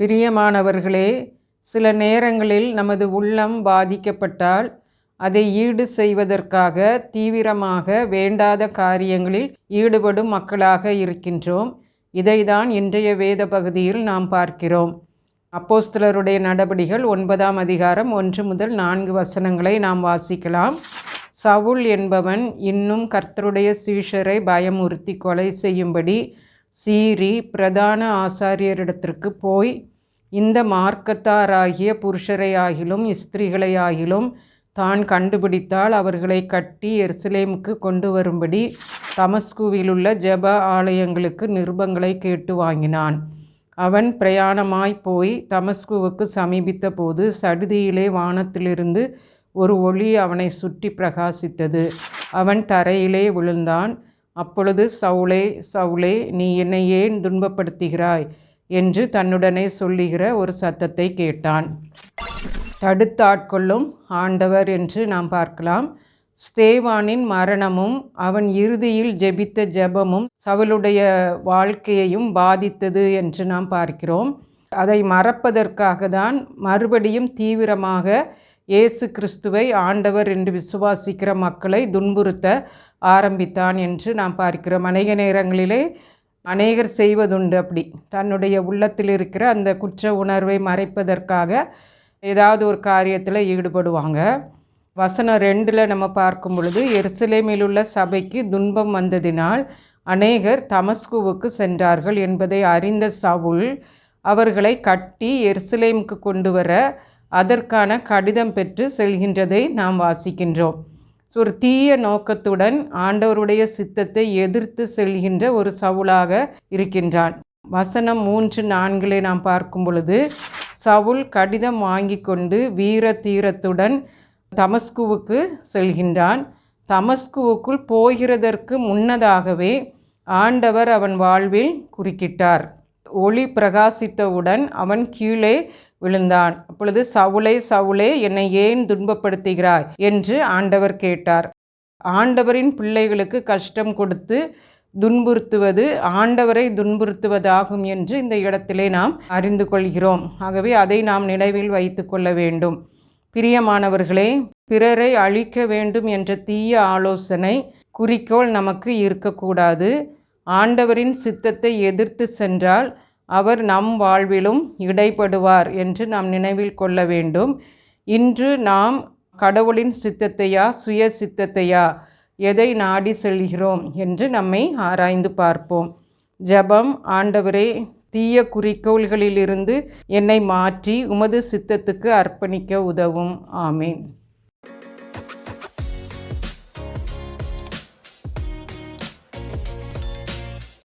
பிரியமானவர்களே சில நேரங்களில் நமது உள்ளம் பாதிக்கப்பட்டால் அதை ஈடு செய்வதற்காக தீவிரமாக வேண்டாத காரியங்களில் ஈடுபடும் மக்களாக இருக்கின்றோம். இதைதான் இன்றைய வேத பகுதியில் நாம் பார்க்கிறோம். அப்போஸ்தலருடைய நடபடிகள் ஒன்பதாம் அதிகாரம் ஒன்று முதல் நான்கு வசனங்களை நாம் வாசிக்கலாம். சவுல் என்பவன் இன்னும் கர்த்தருடைய சீஷரை பயமுறுத்தி கொலை செய்யும்படி சீறி பிரதான ஆசாரியரிடத்திற்கு போய் இந்த மார்க்கத்தாராகிய புருஷரையாகிலும் ஸ்திரீகளையாகிலும் தான் கண்டுபிடித்தால் அவர்களை கட்டி எருசலேமுக்கு கொண்டு வரும்படி தமஸ்குவிலுள்ள ஜப ஆலயங்களுக்கு நிருபங்களை கேட்டு வாங்கினான். அவன் பிரயாணமாய் போய் தமஸ்குவுக்கு சமீபித்த போது சடுதியிலே வானத்திலிருந்து ஒரு ஒளி அவனை சுற்றி பிரகாசித்தது. அவன் தரையிலே விழுந்தான். அப்பொழுது சவுளே சவுளே நீ என்னை ஏன் துன்பப்படுத்துகிறாய்? என்று தன்னுடனே சொல்லுகிற ஒரு சத்தத்தை கேட்டான். தடுத்தாட்கொள்ளும் ஆண்டவர் என்று நாம் பார்க்கலாம். ஸ்தேவானின் மரணமும் அவன் இறுதியில் ஜெபித்த ஜெபமும் சவலுடைய வாழ்க்கையையும் பாதித்தது என்று நாம் பார்க்கிறோம். அதை மறப்பதற்காக தான் மறுபடியும் தீவிரமாக இயேசு கிறிஸ்துவை ஆண்டவர் என்று விசுவாசிக்கிற மக்களை துன்புறுத்த ஆரம்பித்தான் என்று நாம் பார்க்கிறோம். அநேக நேரங்களிலே அநேகர் செய்வதுண்டு அப்படி. தன்னுடைய உள்ளத்தில் இருக்கிற அந்த குற்ற உணர்வை மறைப்பதற்காக ஏதாவது ஒரு காரியத்தில் ஈடுபடுவாங்க. வசனம் ரெண்டில் நம்ம பார்க்கும் பொழுது எருசலேமில் உள்ள சபைக்கு துன்பம் வந்ததினால் அநேகர் தமஸ்குவுக்கு சென்றார்கள் என்பதை அறிந்த சவுல் அவர்களை கட்டி எருசலேமுக்கு கொண்டு வர அதற்கான கடிதம் பெற்று செல்கின்றதை நாம் வாசிக்கின்றோம். ஸோ ஒரு தீய நோக்கத்துடன் ஆண்டவருடைய சித்தத்தை எதிர்த்து செல்கின்ற ஒரு சவுலாக இருக்கின்றான். வசனம் மூன்று நான்கிலே நாம் பார்க்கும் பொழுது சவுல் கடிதம் வாங்கி கொண்டு வீர தீரத்துடன் தமஸ்குவுக்கு செல்கின்றான். தமஸ்குவுக்குள் போகிறதற்கு முன்னதாகவே ஆண்டவர் அவன் வாழ்வில் குறுக்கிட்டார். ஒளி பிரகாசித்தவுடன் அவன் கீழே விழுந்தான். அப்பொழுது சவுளே சவுளே என்னை ஏன் துன்பப்படுத்துகிறாய்? என்று ஆண்டவர் கேட்டார். ஆண்டவரின் பிள்ளைகளுக்கு கஷ்டம் கொடுத்து துன்புறுத்துவது ஆண்டவரை துன்புறுத்துவதாகும் என்று இந்த இடத்திலே நாம் அறிந்து கொள்கிறோம். ஆகவே அதை நாம் நினைவில் வைத்து கொள்ள வேண்டும். பிரியமானவர்களே பிறரை அழிக்க வேண்டும் என்ற தீய ஆலோசனை குறிக்கோள் நமக்கு இருக்கக்கூடாது. ஆண்டவரின் சித்தத்தை எதிர்த்து சென்றால் அவர் நம் வாழ்விலும் இடைப்படுவார் என்று நாம் நினைவில் கொள்ள வேண்டும். இன்று நாம் கடவுளின் சித்தத்தையா சுய சித்தத்தையா எதை நாடி செல்கிறோம் என்று நம்மை ஆராய்ந்து பார்ப்போம். ஜபம் ஆண்டவரே தீய குறிக்கோள்களிலிருந்து என்னை மாற்றி உமது சித்தத்துக்கு அர்ப்பணிக்க உதவும். ஆமேன்.